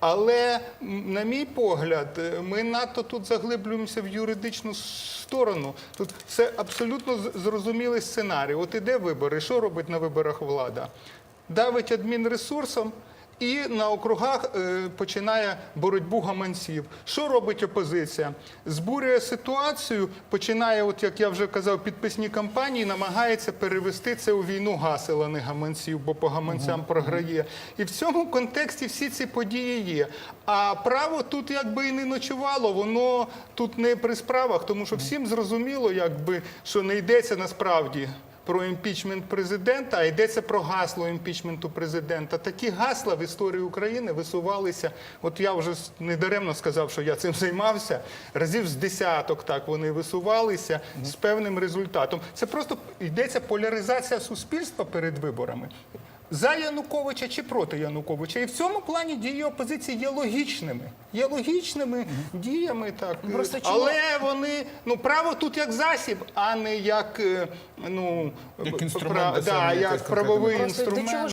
Але, на мій погляд, е, ми надто тут заглиблюємося в юридичну сторону. Тут все абсолютно зрозумілий сценарій. От іде вибори. Що робить на виборах влада? Давить адмінресурсом. І на округах е, починає боротьбу гаманців. Що робить опозиція? Збурює ситуацію, починає, от як я вже казав, підписні кампанії, намагається перевести це у війну гасел, а не гаманців, бо по гаманцям програє. І в цьому контексті всі ці події є. А право тут якби і не ночувало, воно тут не при справах, тому що всім зрозуміло, якби що не йдеться насправді про імпічмент президента, а йдеться про гасло імпічменту президента. Такі гасла в історії України висувалися. От я вже недаремно сказав, що я цим займався. Разів з десяток так вони висувалися з певним результатом. Це просто йдеться поляризація суспільства перед виборами. За Януковича чи проти Януковича, і в цьому плані дії опозиції є логічними. Є логічними діями, так Просто чому- але вони ну право тут як засіб, а не як е, ну Як інструмент прав, да, як правовий Просто інструмент. чого